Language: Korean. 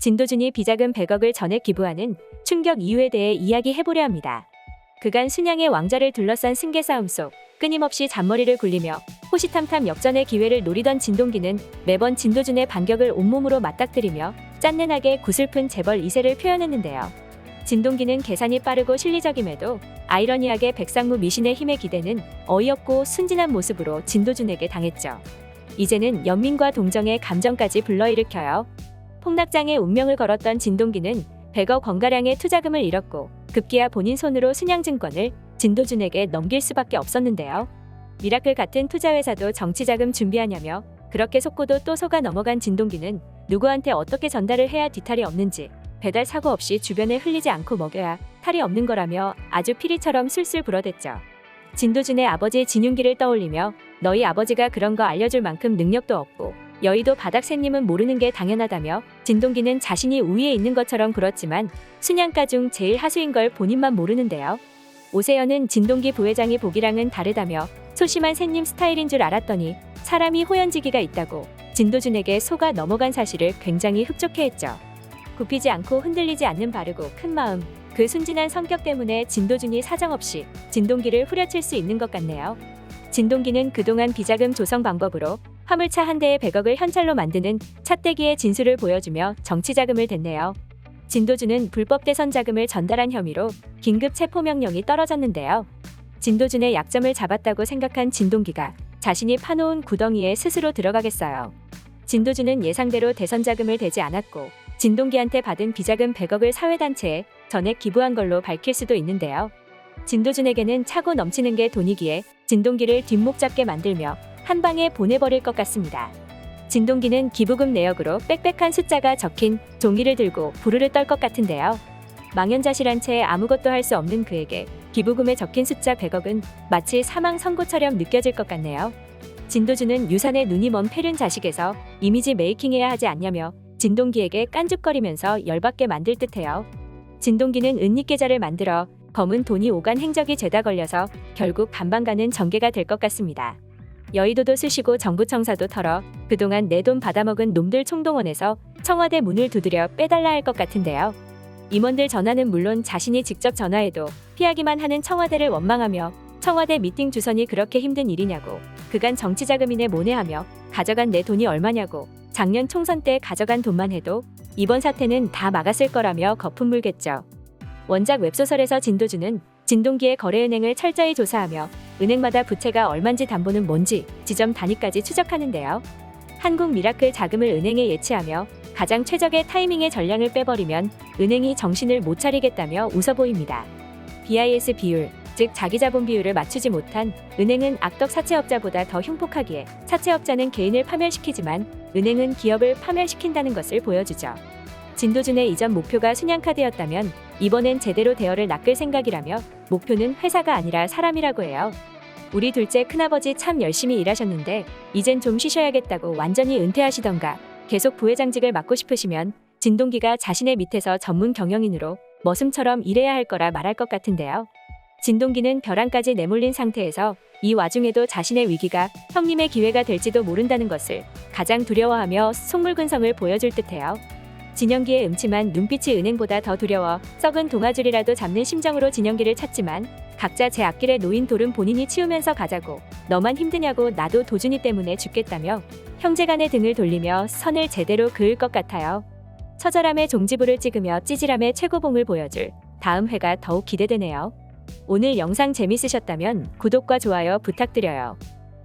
진도준이 비자금 100억을 전액 기부하는 충격 이유에 대해 이야기해보려 합니다. 그간 순양의 왕자를 둘러싼 승계 싸움 속 끊임없이 잔머리를 굴리며 호시탐탐 역전의 기회를 노리던 진동기는 매번 진도준의 반격을 온몸으로 맞닥뜨리며 짠내나게 구슬픈 재벌 2세를 표현했는데요. 진동기는 계산이 빠르고 실리적임에도 아이러니하게 백상무 미신의 힘에 기대는 어이없고 순진한 모습으로 진도준에게 당했죠. 이제는 연민과 동정의 감정까지 불러일으켜요. 폭락장에 운명을 걸었던 진동기는 100억 원가량의 투자금을 잃었고 급기야 본인 손으로 순양증권을 진도준에게 넘길 수밖에 없었는데요. 미라클 같은 투자회사도 정치자금 준비하냐며 그렇게 속고도 또 속아 넘어간 진동기는 누구한테 어떻게 전달을 해야 뒤탈이 없는지 배달 사고 없이 주변에 흘리지 않고 먹여야 탈이 없는 거라며 아주 피리처럼 술술 불어댔죠. 진도준의 아버지 진윤기를 떠올리며 너희 아버지가 그런 거 알려줄 만큼 능력도 없고 여의도 바닥새님은 모르는 게 당연하다며 진동기는 자신이 우위에 있는 것처럼 굴었지만 순양가 중 제일 하수인 걸 본인만 모르는데요. 오세연은 진동기 부회장이 보기랑은 다르다며 소심한 새님 스타일인 줄 알았더니 사람이 호연지기가 있다고 진도준에게 속아 넘어간 사실을 굉장히 흡족해했죠. 굽히지 않고 흔들리지 않는 바르고 큰 마음, 그 순진한 성격 때문에 진도준이 사정없이 진동기를 후려칠 수 있는 것 같네요. 진동기는 그동안 비자금 조성 방법으로 화물차 한 대에 100억을 현찰로 만드는 차떼기의 진술을 보여주며 정치자금을 댔네요. 진도준은 불법 대선 자금을 전달한 혐의로 긴급 체포명령이 떨어졌는데요. 진도준의 약점을 잡았다고 생각한 진동기가 자신이 파놓은 구덩이에 스스로 들어가겠어요. 진도준은 예상대로 대선 자금을 대지 않았고 진동기한테 받은 비자금 100억을 사회단체에 전액 기부한 걸로 밝힐 수도 있는데요. 진도준에게는 차고 넘치는 게 돈이기에 진동기를 뒷목 잡게 만들며 한 방에 보내버릴 것 같습니다. 진동기는 기부금 내역으로 빽빽한 숫자가 적힌 종이를 들고 부르르 떨 것 같은데요. 망연자실한 채 아무것도 할 수 없는 그에게 기부금에 적힌 숫자 100억은 마치 사망 선고처럼 느껴질 것 같네요. 진도준은 유산의 눈이 먼 패륜 자식에서 이미지 메이킹해야 하지 않냐며 진동기에게 깐죽거리면서 열받게 만들 듯해요. 진동기는 은닉 계좌를 만들어 검은 돈이 오간 행적이 죄다 걸려서 결국 반반 가는 전개가 될 것 같습니다. 여의도도 쑤시고 정부 청사도 털어 그동안 내 돈 받아먹은 놈들 총동원해서 청와대 문을 두드려 빼달라 할 것 같은데요. 임원들 전화는 물론 자신이 직접 전화해도 피하기만 하는 청와대를 원망하며 청와대 미팅 주선이 그렇게 힘든 일이냐고 그간 정치자금이네 모네하며 가져간 내 돈이 얼마냐고 작년 총선 때 가져간 돈만 해도 이번 사태는 다 막았을 거라며 거품 물겠죠. 원작 웹소설에서 진도주는 진동기의 거래은행을 철저히 조사하며 은행마다 부채가 얼만지 담보는 뭔지 지점 단위까지 추적하는데요. 한국 미라클 자금을 은행에 예치하며 가장 최적의 타이밍에 전량을 빼버리면 은행이 정신을 못 차리겠다며 웃어 보입니다. BIS 비율, 즉 자기자본 비율을 맞추지 못한 은행은 악덕 사채업자보다 더 흉폭하기에 사채업자는 개인을 파멸시키지만 은행은 기업을 파멸시킨다는 것을 보여주죠. 진도준의 이전 목표가 순양카드였다면 이번엔 제대로 대여를 낚을 생각이라며 목표는 회사가 아니라 사람이라고 해요. 우리 둘째 큰아버지 참 열심히 일하셨는데 이젠 좀 쉬셔야겠다고 완전히 은퇴하시던가 계속 부회장직을 맡고 싶으시면 진동기가 자신의 밑에서 전문 경영인으로 머슴처럼 일해야 할 거라 말할 것 같은데요. 진동기는 벼랑까지 내몰린 상태에서 이 와중에도 자신의 위기가 형님의 기회가 될지도 모른다는 것을 가장 두려워하며 속물근성을 보여줄 듯해요. 진영기의 음침한 눈빛이 은행보다 더 두려워 썩은 동아줄이라도 잡는 심정으로 진영기를 찾지만 각자 제 앞길에 놓인 돌은 본인이 치우면서 가자고 너만 힘드냐고 나도 도준이 때문에 죽겠다며 형제간의 등을 돌리며 선을 제대로 그을 것 같아요. 처절함의 종지부를 찍으며 찌질함의 최고봉을 보여줄 다음 회가 더욱 기대되네요. 오늘 영상 재밌으셨다면 구독과 좋아요 부탁드려요.